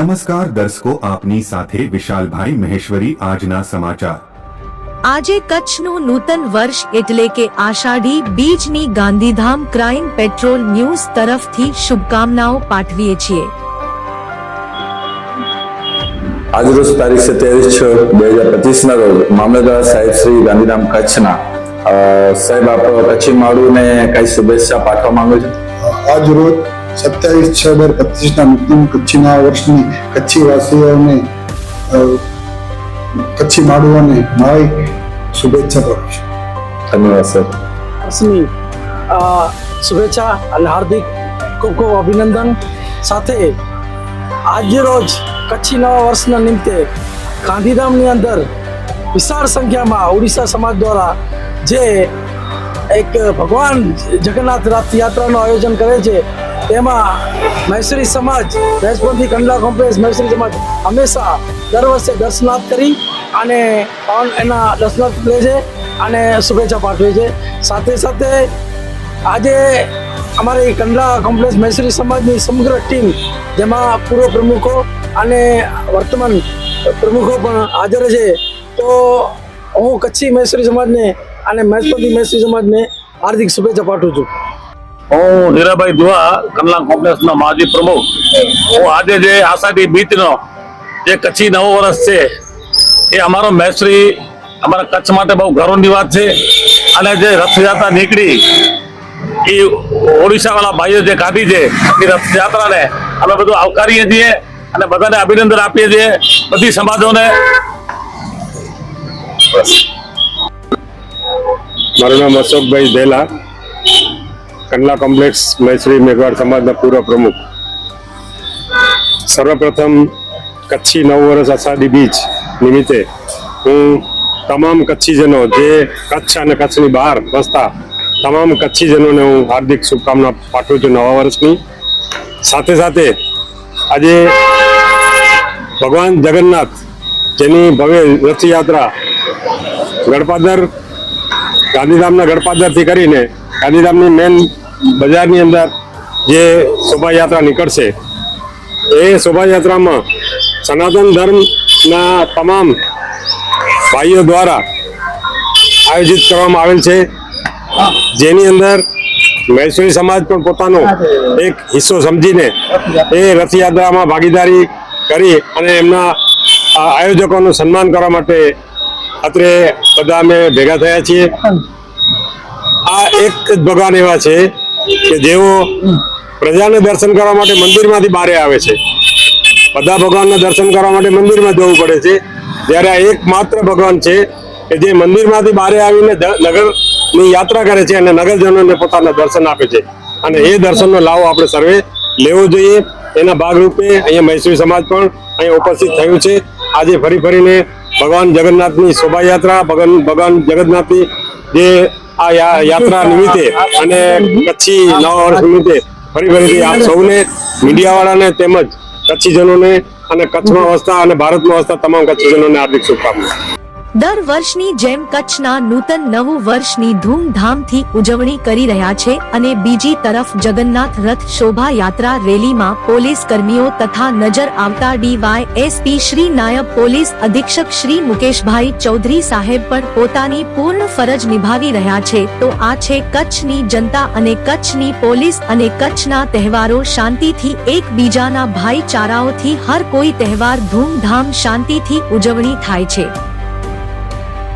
નમસ્કાર દર્શકો આપની સાથે વિશાલભાઈ મહેશ્વરી આજના સમાચાર. આજે કચ્છનું નૂતન વર્ષ એટલે કે આષાઢી બીજની ગાંધીધામ ક્રાઇમ પેટ્રોલ ન્યૂઝ તરફથી શુભકામનાઓ પાઠવીએ છીએ. આજરોજ તારીખ સત્યાવીસ છ બે હજાર પચીસના રોજ મામલતદાર સાહેબ શ્રી ગાંધીધામ કચ્છના સાહેબ આપ કચ્છી માળુને કઈ શુભેચ્છા પાઠવા માંગો છો? આજ રોજ સત્યાવીસ છ બે પચીસના નૂતન કચ્છીના વર્ષની કચ્છી વાસીઓને કચ્છી માડુઓને મારી શુભેચ્છા કરું છું. ધન્યવાદ સર. અસમી શુભેચ્છા અને હાર્દિક ખૂબ ખૂબ અભિનંદન. સાથે આજે રોજ કચ્છી નવા વર્ષના નિમિત્તે ગાંધીધામની અંદર વિશાળ સંખ્યામાં ઓડિશા સમાજ દ્વારા જે એક ભગવાન જગન્નાથ રથયાત્રાનું આયોજન કરે છે તેમાં મહેશ્વરી સમાજ મહેશપંથી કંડલા કોમ્પ્લેક્સ મહેશ્વરી સમાજ હંમેશા દર વર્ષે દર્શનાર્થ કરી અને એના દર્શનાર્થ લે છે અને શુભેચ્છા પાઠવે છે. સાથે સાથે આજે અમારી કંડલા કોમ્પ્લેક્સ મહેશ્વરી સમાજની સમગ્ર ટીમ જેમાં પૂર્વ પ્રમુખો અને વર્તમાન પ્રમુખો પણ હાજર છે. તો હું કચ્છી મહેશ્વરી સમાજને અને મહેશપંથી મહેશ્વરી સમાજને હાર્દિક શુભેચ્છા પાઠવું છું. હું હીરાભાઈ દુઆ કમલા કોમ્પ્લેક્સનો માજી પ્રમુખ. હું આજે જે આષાઢી બીચનો જે કચ્છી નવો વર્ષ છે, એ અમારો મહેશ્રી, અમારા કચ્છ માટે બહુ ગૌરવની વાત છે. અને જે રથયાત્રા નીકળી, એ ઓડિશાવાળા ભાઈઓ જે કાઢી છે, એ રથયાત્રાને અમે બધું આવકારીએ છીએ અને બધાને અભિનંદન આપીએ છીએ, બધી સમાજોને. મારું નામ અશોકભાઈ ધેલા કંડલા કોમ્પ્લેક્સ મૈશ્રી મેઘવાડ સમાજના પૂર્વ પ્રમુખ. સર્વપ્રથમ કચ્છી નવ વર્ષ અષાઢી બીજ નિમિત્તે હું તમામ કચ્છીજનો જે કચ્છ અને કચ્છની બહાર વસતા તમામ કચ્છીજનોને હું હાર્દિક શુભકામના પાઠવું છું નવા વર્ષની. સાથે સાથે આજે ભગવાન જગન્નાથ જેની ભવ્ય રથયાત્રા ગડપાદર ગાંધીધામના ગડપાદરથી કરીને ગાંધીધામની મેન બજારની અંદર જે શોભાયાત્રા નીકળશે, એ શોભાયાત્રામાં સનાતન ધર્મના તમામ ભાઈઓ દ્વારા આયોજિત કરવામાં આવેલ છે. જેની અંદર મહેશ્વરી સમાજ પણ પોતાનો એક હિસ્સો સમજીને એ રથયાત્રામાં ભાગીદારી કરી અને એમના આયોજકોનું સન્માન કરવા માટે અત્રે બધા અમે ભેગા થયા છીએ. એક જ ભગવાન એવા છે કે જેઓ પ્રજાને દર્શન કરવા માટે મંદિરમાંથી બહાર આવે છે. બધા ભગવાનના દર્શન કરવા માટે મંદિરમાં જવું પડે છે. જ્યારે આ એકમાત્ર ભગવાન છે કે જે મંદિરમાંથી બહાર આવીને નગરની યાત્રા કરે છે અને નગરજનોને પોતાના દર્શન આપે છે. અને એ દર્શનનો લાવો આપણે સર્વે લેવો જોઈએ. એના ભાગરૂપે અહીંયા મૈસૂરી સમાજ પણ અહીંયા ઉપસ્થિત થયું છે. આજે ફરી ફરીને ભગવાન જગન્નાથની શોભાયાત્રા, ભગવાન ભગવાન જગન્નાથની જે આ યાત્રા નિમિત્તે અને કચ્છી નવા વર્ષ નિમિત્તે ફરી ફરીથી આપ સૌને, મીડિયાવાળાને તેમજ કચ્છીજનોને અને કચ્છમાં વસતા અને ભારતમાં વસતા તમામ કચ્છીજનોને હાર્દિક શુભકામના. દર વર્ષની જેમ કચ્છના નૂતન નવું વર્ષની ધૂમધામથી ઉજવણી કરી રહ્યા છે અને બીજી તરફ જગન્નાથ રથ શોભા યાત્રા રેલીમાં પોલીસ કર્મીઓ તથા નજર આવતા ડીવાય એસપી શ્રી નાયબ પોલીસ અધિક્ષક શ્રી મુકેશભાઈ ચૌધરી સાહેબ પણ પોતાની પૂર્ણ ફરજ નિભાવી રહ્યા છે. તો આ છે કચ્છની જનતા અને કચ્છની પોલીસ અને કચ્છના તહેવારો શાંતિથી એકબીજાના ભાઈચારાઓથી હર કોઈ તહેવાર ધૂમધામ શાંતિથી ઉજવણી થાય છે.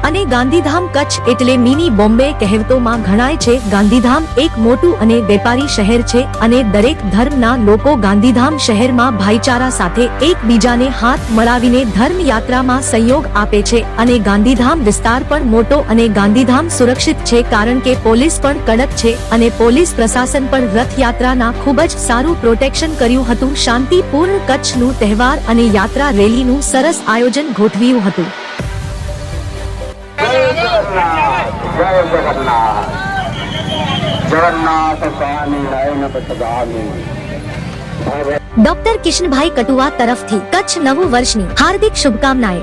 અને ગાંધીધામ કચ્છ એટલે મિની બોમ્બે કહેવતોમાં ગણાય છે, ગાંધીધામ એક મોટું અને વેપારી શહેર છે અને દરેક ધર્મના લોકો ગાંધીધામ શહેરમાં ભાઈચારા સાથે એકબીજાને હાથ મળાવીને ધર્મ યાત્રામાં સહયોગ આપે છે અને ગાંધીધામ વિસ્તાર પણ મોટો અને ગાંધીધામ સુરક્ષિત છે કારણ કે પોલીસ પણ કડક છે અને પોલીસ પ્રશાસન પણ રથયાત્રાના ખૂબ જ સારું પ્રોટેક્શન કર્યું હતું. શાંતિપૂર્ણ કચ્છનું તહેવાર અને યાત્રા રેલીનું સરસ આયોજન ગોઠવ્યું હતું. ડોક્ટર કિશનભાઈ કટુઆ તરફથી કચ્છ નવું વર્ષની હાર્દિક શુભકામનાએ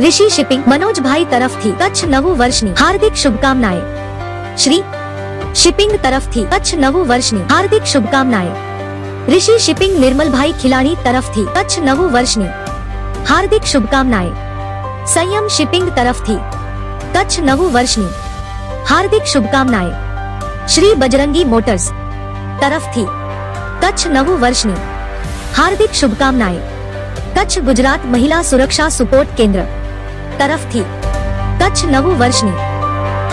ઋષિ શિપિંગ મનોજભાઈ તરફથી કચ્છ નવું વર્ષની હાર્દિક શુભકામનાએ શ્રી શિપિંગ તરફથી કચ્છ નવું વર્ષની હાર્દિક શુભકામનાએ ઋષિ શિપિંગ નિર્મલભાઈ ખિલાણી તરફથી કચ્છ નવું વર્ષની હાર્દિક શુભકામનાએ સંયમ શિપિંગ તરફથી કચ્છ નવું વર્ષની હાર્દિક શુભકામનાએ શ્રી બજરંગી મોટર્સ તરફથી કચ્છ નવું વર્ષની હાર્દિક શુભકામનાએ કચ્છ ગુજરાત મહિલા સુરક્ષા સપોર્ટ કેન્દ્ર તરફથી કચ્છ નવું વર્ષની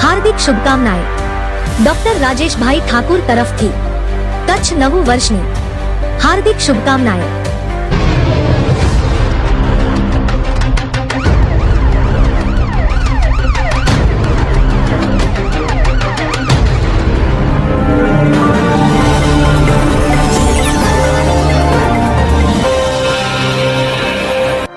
હાર્દિક શુભકામનાએ ડોક્ટર રાજેશભાઈ ઠાકુર તરફથી કચ્છ નવું વર્ષની હાર્દિક શુભકામનાએ